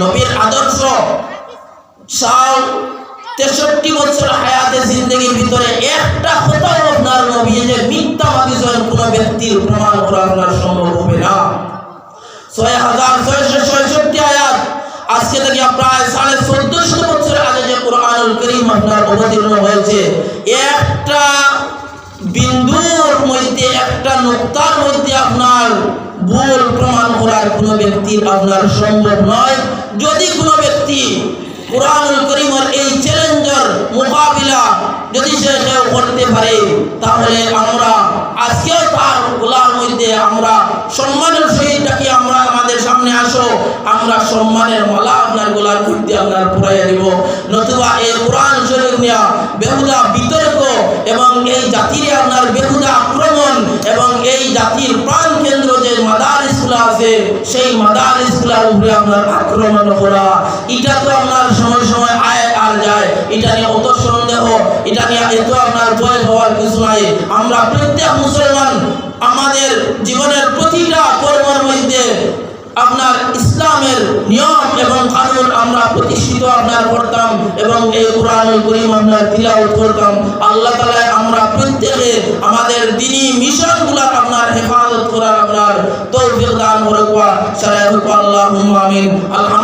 নবীর আদর্শ। সাল তেষট্টি বছর হায়াতে জিন্দগির ভিতরে একটা কোথাও আপনার নবী যে মিথ্যাবাদী ছিলেন কোনো ব্যক্তির প্রমাণ করা আপনার সম্ভব হবে না। ছয় হাজার ছয়শো ছয়ষট্টি আয়াত, আজকে থেকে প্রায় সাড়ে চোদ্দশো বছর আগে যে কোরআনুল করিম আপনার অবতীর্ণ হয়েছে, একটা বিন্দুর মধ্যে, একটা নোক্তার মধ্যে করার কোনো ব্যক্তির আপনার সম্ভব নয়। যদি কোনো ব্যক্তি কোরআনুল করিমের এই চ্যালেঞ্জের মোকাবিলা যদি সে কেউ করতে পারে, তাহলে আমরা আজকেও তার গোলার মধ্যে আমরা সম্মানের সহিত ডাকি, আমরা আমাদের সামনে আসো, আমরা সম্মানের মালা আপনার গোলার মধ্যে আপনার পুরাইয়া দিব। নতুবা এই কোরআন শরীফ নেওয়া বেহুদা বিতর্ক এবং এই জাতির আপনার বেহুদা আক্রমণ এবং এই জাতির আমরা আমাদের জীবনের প্রতিটা কর্মের মধ্যে আপনার ইসলামের নিয়ম এবং কানুন আমরা প্রতিষ্ঠিত আপনার করতাম এবং এই কোরআনুল করিম তিলাওয়াত করতাম। আল্লাহ তাআলা আমরা প্রত্যেকে আমাদের দিনী মিশনগুলো আপনার হেফাজত আল্লাহুম্মা আমিন। আলহামদুলিল্লাহ।